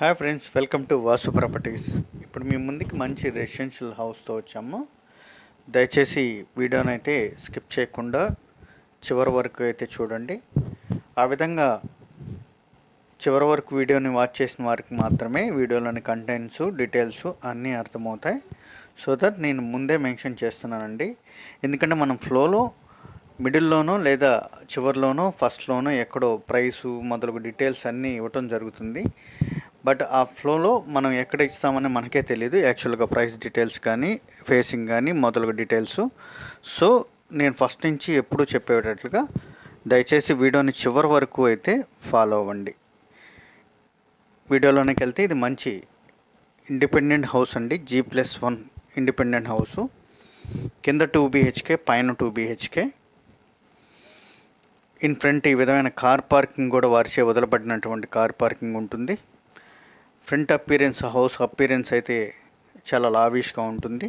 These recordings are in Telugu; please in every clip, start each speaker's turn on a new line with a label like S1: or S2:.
S1: Hi friends welcome to Vasu properties ఇప్పుడు మీ ముందుకి మంచి రెసిడెన్షియల్ హౌస్తో వచ్చాము. దయచేసి వీడియోని అయితే స్కిప్ చేయకుండా చివరి వరకు అయితే చూడండి. ఆ విధంగా చివరి వరకు వీడియోని వాచ్ చేసిన వారికి మాత్రమే వీడియోలోని కంటెంట్స్ డీటెయిల్స్ అన్నీ అర్థమవుతాయి. సో దట్ నేను ముందే మెన్షన్ చేస్తున్నానండి. ఎందుకంటే మనం ఫ్లోలో మిడిల్లోనో లేదా చివరిలోనో ఫస్ట్లోనో ఎక్కడో ప్రైసు మొదలగు డీటెయిల్స్ అన్నీ ఇవ్వటం జరుగుతుంది. బట్ ఆ ఫ్లోలో మనం ఎక్కడ ఇస్తామని మనకే తెలియదు యాక్చువల్గా ప్రైస్ డీటెయిల్స్ కానీ ఫేసింగ్ కానీ మొదలగు డీటెయిల్స్. సో నేను ఫస్ట్ నుంచి ఎప్పుడు చెప్పేటట్లుగా దయచేసి వీడియోని చివరి వరకు అయితే ఫాలో అవ్వండి. వీడియోలోనికి వెళ్తే ఇది మంచి ఇండిపెండెంట్ హౌస్ అండి. G plus one independent house. కింద టూ బీహెచ్కే పైన టూ బీహెచ్కే. ఇన్ ఫ్రంట్ ఈ విధమైన కార్ పార్కింగ్ కూడా వారిచే వదలబడినటువంటి కార్ పార్కింగ్ ఉంటుంది. ఫ్రంట్ అపీరెన్స్ హౌస్ అపీరెన్స్ అయితే చాలా లావిష్గా ఉంటుంది.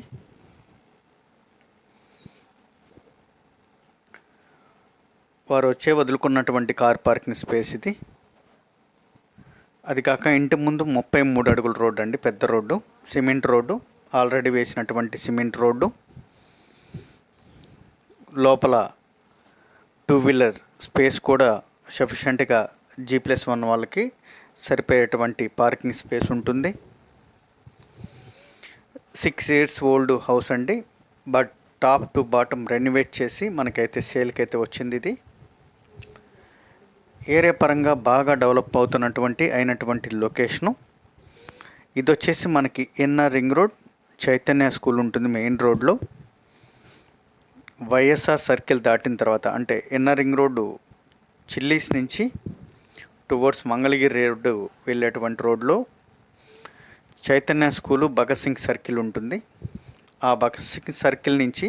S1: వారు వచ్చే వదులుకున్నటువంటి కార్ పార్కింగ్ స్పేస్ ఇది. అది కాక ఇంటి ముందు ముప్పై మూడు అడుగుల రోడ్డు అండి పెద్ద రోడ్డు. సిమెంట్ రోడ్డు ఆల్రెడీ వేసినటువంటి సిమెంట్ రోడ్డు. లోపల టూ వీలర్ స్పేస్ కూడా సఫిషియెంట్గా జీ ప్లస్ వన్ వాళ్ళకి సరిపోయేటువంటి పార్కింగ్ స్పేస్ ఉంటుంది. సిక్స్ ఇయర్స్ ఓల్డ్ హౌస్ అండి. But top to bottom renovate చేసి మనకైతే సేల్కి అయితే వచ్చింది ఇది. ఏరియా పరంగా బాగా డెవలప్ అవుతున్నటువంటి అయినటువంటి లొకేషను ఇది వచ్చేసి మనకి NR ring road Chaitanya school ఉంటుంది మెయిన్ రోడ్లో వైఎస్ఆర్ సర్కిల్ దాటిన తర్వాత అంటే ఎన్ఆర్ రింగ్ రోడ్డు చిల్లీస్ నుంచి టువర్డ్స్ మంగళగిరి రోడ్డు వెళ్ళేటువంటి రోడ్లో చైతన్య స్కూలు భగత్ సింగ్ సర్కిల్ ఉంటుంది. ఆ భగత్ సింగ్ సర్కిల్ నుంచి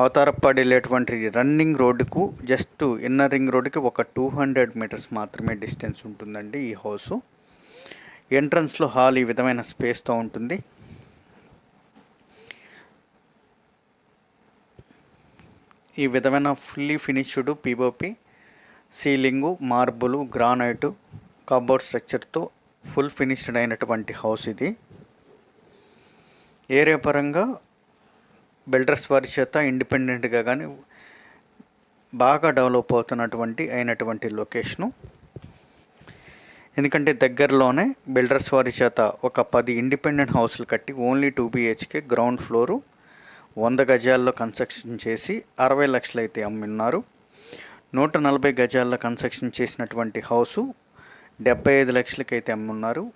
S1: అవతారప్పాడు వెళ్ళేటువంటి రన్నింగ్ రోడ్డుకు జస్ట్ ఇన్నర్ రింగ్ రోడ్డుకి ఒక టూ హండ్రెడ్ మీటర్స్ మాత్రమే డిస్టెన్స్ ఉంటుందండి ఈ హౌసు ఎంట్రన్స్లో హాల్ ఈ విధమైన స్పేస్తో ఉంటుంది. ఈ విధమైన fully finished POP ceiling marble granite cupboard స్ట్రక్చర్తో full finished అయినటువంటి హౌస్ ఇది. ఏరియా పరంగా బిల్డర్స్ వారి చేత ఇండిపెండెంట్గా కానీ బాగా డెవలప్ అవుతున్నటువంటి అయినటువంటి లొకేషను. ఎందుకంటే దగ్గరలోనే బిల్డర్స్ వారి చేత ఒక పది ఇండిపెండెంట్ హౌస్లు కట్టి only two BHK ground floor వంద గజాల్లో కన్స్ట్రక్షన్ చేసి అరవై లక్షలు అయితే అమ్మిన్నారు. నూట నలభై గజాల్లో కన్స్ట్రక్షన్ చేసినటువంటి హౌసు డెబ్బై ఐదు లక్షలకైతే అమ్మున్నారు.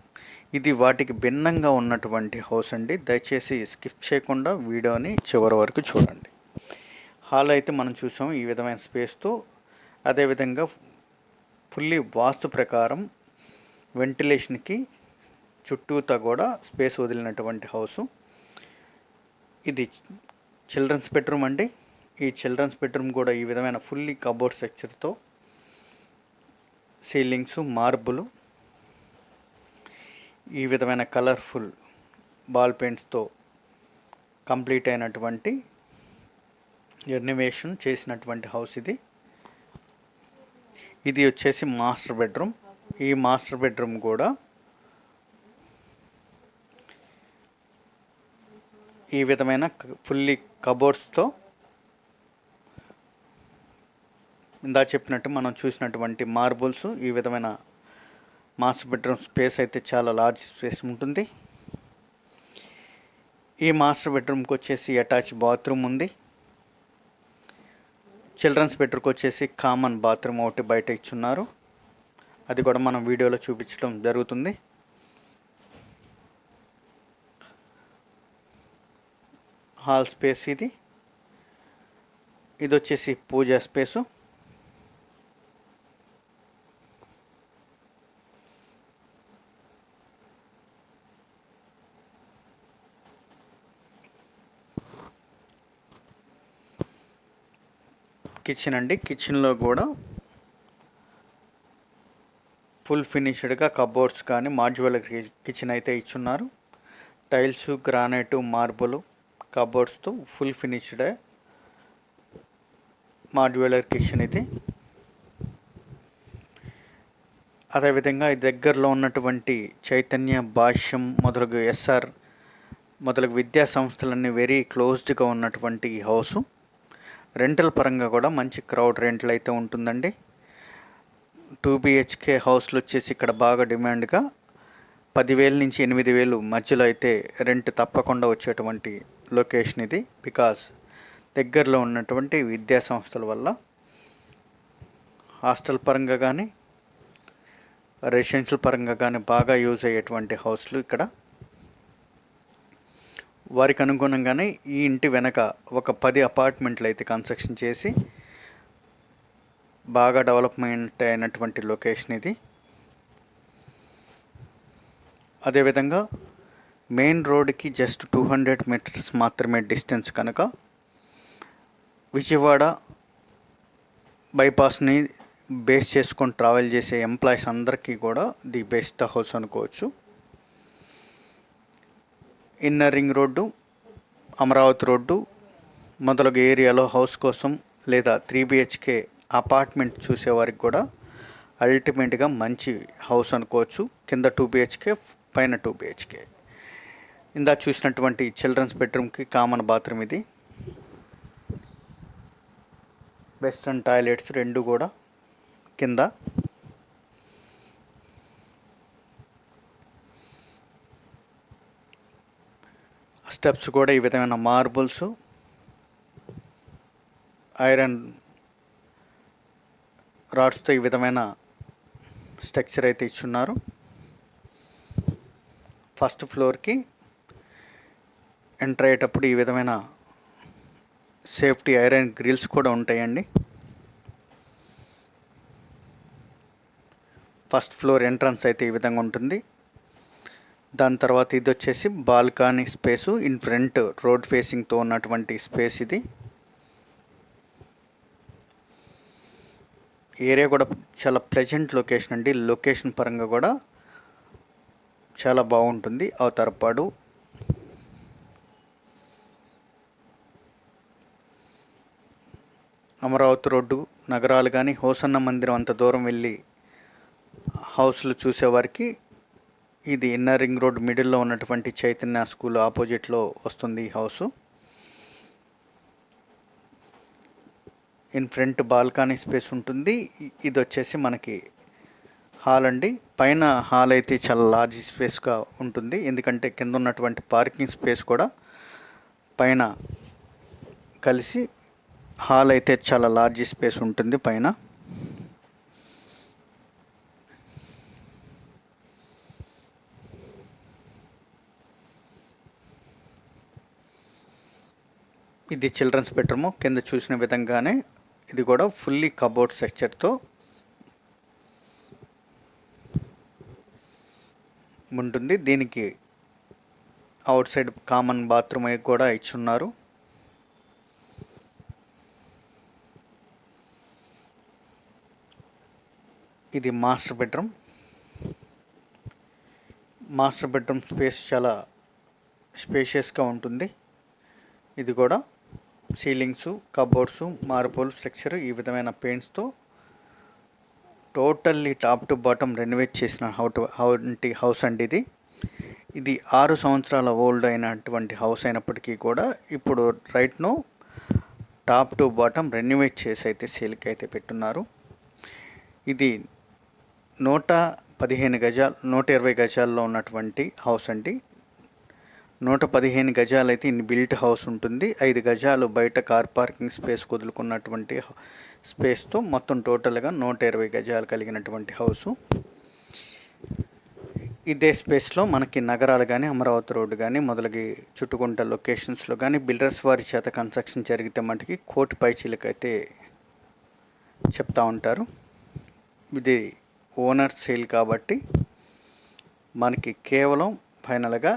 S1: ఇది వాటికి భిన్నంగా ఉన్నటువంటి హౌస్ అండి. దయచేసి స్కిప్ చేయకుండా వీడియోని చివరి వరకు చూడండి. హాల్ అయితే మనం చూసాం ఈ విధమైన స్పేస్తో అదేవిధంగా ఫుల్లీ వాస్తు ప్రకారం వెంటిలేషన్కి చుట్టూతా కూడా స్పేస్ వదిలినటువంటి హౌసు. ఇది చిల్డ్రన్స్ బెడ్రూమ్ అండి. ఈ చిల్డ్రన్స్ బెడ్రూమ్ కూడా ఈ విధమైన ఫుల్లీ కబోర్డ్ స్ట్రక్చర్తో సీలింగ్స్ మార్బులు ఈ విధమైన కలర్ఫుల్ బాల్ పెయింట్స్తో కంప్లీట్ అయినటువంటి రెనోవేషన్ చేసినటువంటి హౌస్ ఇది. ఇది వచ్చేసి మాస్టర్ బెడ్రూమ్ ఈ మాస్టర్ బెడ్రూమ్ కూడా ఈ విధమైన ఫుల్లీ కబోర్డ్స్తో ఇందా చెప్పినట్టు మనం చూసినటువంటి మార్బుల్స్ ఈ విధమైన మాస్టర్ బెడ్రూమ్ స్పేస్ అయితే చాలా లార్జ్ స్పేస్ ఉంటుంది. ఈ మాస్టర్ బెడ్రూమ్కి వచ్చేసి అటాచ్ బాత్రూమ్ ఉంది. చిల్డ్రన్స్ బెడ్రూమ్కి వచ్చేసి కామన్ బాత్రూమ్ ఒకటి బయట ఇచ్చున్నారు. అది కూడా మనం వీడియోలో చూపించడం జరుగుతుంది. హాల్ స్పేస్ ఇది. ఇది వచ్చేసి పూజా స్పేసు కిచెన్ అండి. కిచెన్లో కూడా ఫుల్ ఫినిష్డ్గా కబోర్డ్స్ కానీ మాడ్యువల్ కిచెన్ అయితే ఇచ్చున్నారు. టైల్స్ గ్రానైట్ మార్బుల్ కబోర్డ్స్తో ఫుల్ ఫినిష్డ్ మాడ్యులర్ కిచెన్ ఇది అదేవిధంగా ఈ దగ్గరలో ఉన్నటువంటి చైతన్య భాష్యం మొదలగు ఎస్ఆర్ మొదలగు విద్యా సంస్థలన్నీ వెరీ క్లోజ్డ్గా ఉన్నటువంటి ఈ హౌసు రెంటల్ పరంగా కూడా మంచి క్రౌడ్ రెంట్లు అయితే ఉంటుందండి. టూ బిహెచ్కే హౌస్లు వచ్చేసి ఇక్కడ బాగా డిమాండ్గా పదివేల నుంచి ఎనిమిది వేలు మధ్యలో అయితే రెంట్ తప్పకుండా వచ్చేటువంటి లొకేషన్ ఇది. బికాస్ దగ్గరలో ఉన్నటువంటి విద్యా సంస్థల వల్ల హాస్టల్ పరంగా కానీ రెసిడెన్షియల్ పరంగా కానీ బాగా యూజ్ అయ్యేటువంటి హౌస్లు ఇక్కడ వారికి అనుగుణంగానే ఈ ఇంటి వెనక ఒక పది అపార్ట్మెంట్లు అయితే కన్స్ట్రక్షన్ చేసి బాగా డెవలప్మెంట్ అయినటువంటి లొకేషన్ ఇది. అదేవిధంగా మెయిన్ రోడ్కి జస్ట్ టూ హండ్రెడ్ మీటర్స్ మాత్రమే డిస్టెన్స్ కనుక విజయవాడ బైపాస్ని బేస్ చేసుకొని ట్రావెల్ చేసే ఎంప్లాయీస్ అందరికీ కూడా ది బెస్ట్ హౌస్ అనుకోవచ్చు. Inner ring road Amaravati road మొదలగు ఏరియాలో హౌస్ కోసం లేదా త్రీ బిహెచ్కే అపార్ట్మెంట్ చూసేవారికి కూడా అల్టిమేట్గా మంచి హౌస్ అనుకోవచ్చు. కింద టూ బిహెచ్కే పైన టూ బిహెచ్కే. ఇందా చూసినటువంటి చిల్డ్రన్స్ బెడ్రూమ్కి కామన్ బాత్రూమ్ ఇది. వెస్ట్రన్ టాయిలెట్స్ రెండు కూడా కింద. స్టెప్స్ కూడా ఈ విధమైన మార్బుల్స్ ఐరన్ రాడ్స్తో ఈ విధమైన స్ట్రక్చర్ అయితే ఇచ్చున్నారు. ఫస్ట్ ఫ్లోర్కి ఎంటర్ అయ్యేటప్పుడు ఈ విధమైన సేఫ్టీ ఐరన్ గ్రిల్స్ కూడా ఉంటాయండి. ఫస్ట్ ఫ్లోర్ ఎంట్రన్స్ అయితే ఈ విధంగా ఉంటుంది. దాని తర్వాత ఇది వచ్చేసి balcony space in front road ఫేసింగ్తో ఉన్నటువంటి స్పేస్ ఇది. ఏరియా కూడా చాలా ప్లెజెంట్ లొకేషన్ అండి. లొకేషన్ పరంగా కూడా చాలా బాగుంటుంది. అవతరపాడు అమరావతి రోడ్డు నగరాలు కానీ హోసన్న మందిరం అంత దూరం వెళ్ళి హౌస్లు చూసేవారికి ఇది ఇన్నర్ రింగ్ రోడ్ మిడిల్లో ఉన్నటువంటి చైతన్య స్కూల్ ఆపోజిట్లో వస్తుంది ఈ house. In front balcony space ఉంటుంది. ఇది వచ్చేసి మనకి హాల్ అండి. పైన హాల్ అయితే చాలా లార్జ్ స్పేస్గా ఉంటుంది. ఎందుకంటే కింద ఉన్నటువంటి పార్కింగ్ స్పేస్ కూడా పైన కలిసి హాల్ అయితే చాలా లార్జ్ స్పేస్ ఉంటుంది పైన. ఇది చిల్డ్రన్స్ బెడ్రూము. కింద చూసిన విధంగానే ఇది కూడా ఫుల్లీ కబోర్డ్ స్ట్రక్చర్తో ఉంటుంది. దీనికి అవుట్ సైడ్ కామన్ బాత్రూమ్ కూడా ఇచ్చున్నారు. ఇది master bedroom. Master bedroom space చాలా స్పేషియస్గా ఉంటుంది. ఇది కూడా సీలింగ్స్ కబోర్డ్స్ మార్బుల్ స్ట్రక్చర్ ఈ విధమైన పెయింట్స్తో totally top to bottom renovate చేసిన హౌట్ హౌంటి హౌస్ అండి ఇది. ఇది ఆరు సంవత్సరాల ఓల్డ్ అయినటువంటి హౌస్ అయినప్పటికీ కూడా ఇప్పుడు రైట్ను టాప్ టు బాటమ్ రెన్యువేట్ చేసి అయితే సేల్కి అయితే పెట్టున్నారు. ఇది నూట పదిహేను గజాలు నూట ఇరవై గజాల్లో ఉన్నటువంటి హౌస్ అండి. నూట పదిహేను గజాలు అయితే ఇన్ బిల్ట్ హౌస్ ఉంటుంది. ఐదు గజాలు బయట కార్ పార్కింగ్ స్పేస్ కుదులుకున్నటువంటి స్పేస్తో మొత్తం టోటల్గా నూట ఇరవై గజాలు కలిగినటువంటి హౌసు. ఇదే స్పేస్లో మనకి నగరాలు కానీ అమరావతి రోడ్డు కానీ మొదలగి చుట్టుకుంట లొకేషన్స్లో కానీ బిల్డర్స్ వారి చేత కన్స్ట్రక్షన్ జరిగితే మటుకి కోటి పైచీలకైతే చెప్తా ఉంటారు. ఇది ఓనర్ సేల్ కాబట్టి మనకి కేవలం ఫైనల్గా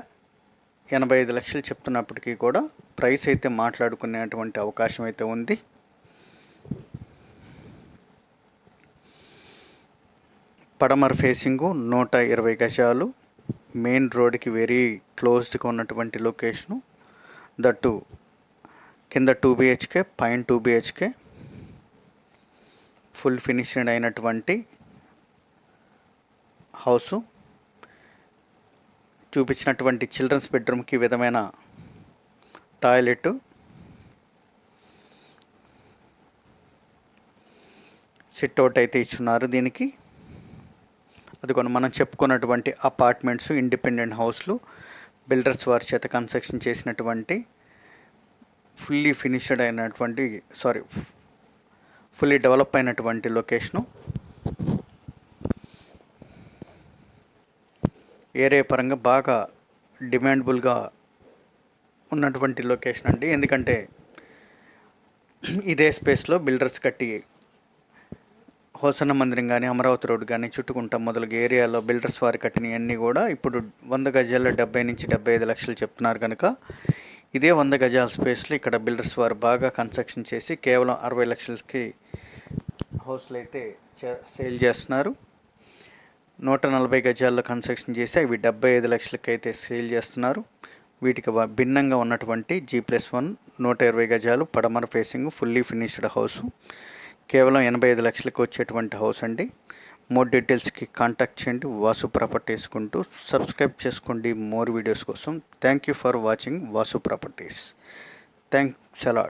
S1: ఎనభై ఐదు లక్షలు చెప్తున్నప్పటికీ కూడా ప్రైస్ అయితే మాట్లాడుకునేటువంటి అవకాశం అయితే ఉంది. పడమర్ ఫేసింగు నూట ఇరవై గజాలు మెయిన్ రోడ్కి వెరీ క్లోజ్డ్గా ఉన్నటువంటి లొకేషను దట్టు కింద టూ బిహెచ్కే పైన టూ బిహెచ్కే ఫుల్ ఫినిష్డ్ అయినటువంటి హౌసు. చూపించినటువంటి చిల్డ్రన్స్ బెడ్రూమ్కి విధమైన టాయిలెట్. సిట్అవుట్ అయితే ఇచ్చున్నారు దీనికి. అది కొన్ని మనం చెప్పుకున్నటువంటి అపార్ట్మెంట్స్ ఇండిపెండెంట్ హౌస్లు బిల్డర్స్ వారి చేత కన్స్ట్రక్షన్ చేసినటువంటి ఫుల్లీ ఫినిష్డ్ అయినటువంటి సారీ ఫుల్లీ డెవలప్ అయినటువంటి లొకేషను. ఏరియా పరంగా బాగా డిమాండబుల్గా ఉన్నటువంటి లొకేషన్ అండి. ఎందుకంటే ఇదే స్పేస్లో బిల్డర్స్ కట్టి హోసన్న మందిరం కానీ అమరావతి రోడ్ కానీ చుట్టుకుంటా మొదలగు ఏరియాలో బిల్డర్స్ వారి కట్టినవన్నీ కూడా ఇప్పుడు వంద గజాల్లో డెబ్బై నుంచి డెబ్బై ఐదు లక్షలు చెప్తున్నారు కనుక ఇదే వంద గజాల స్పేస్లో ఇక్కడ బిల్డర్స్ వారు బాగా కన్స్ట్రక్షన్ చేసి కేవలం అరవై లక్షలకి హౌస్లు అయితే సేల్ చేస్తున్నారు. నూట నలభై గజాల్లో కన్స్ట్రక్షన్ చేసి అవి డెబ్బై ఐదు లక్షలకైతే సేల్ చేస్తున్నారు. వీటికి భిన్నంగా ఉన్నటువంటి జీ ప్లస్ వన్ నూట ఇరవై గజాలు పడమర ఫేసింగ్ ఫుల్లీ ఫినిష్డ్ హౌస్. కేవలం ఎనభై ఐదు లక్షలకు వచ్చేటువంటి హౌస్ అండి. మోర్ డీటెయిల్స్కి కాంటాక్ట్ చేయండి. వాసు ప్రాపర్టీస్ కుంటూ సబ్స్క్రైబ్ చేసుకోండి. మోర్ వీడియోస్ కోసం. Thank you for watching Vasu Properties. Thanks salad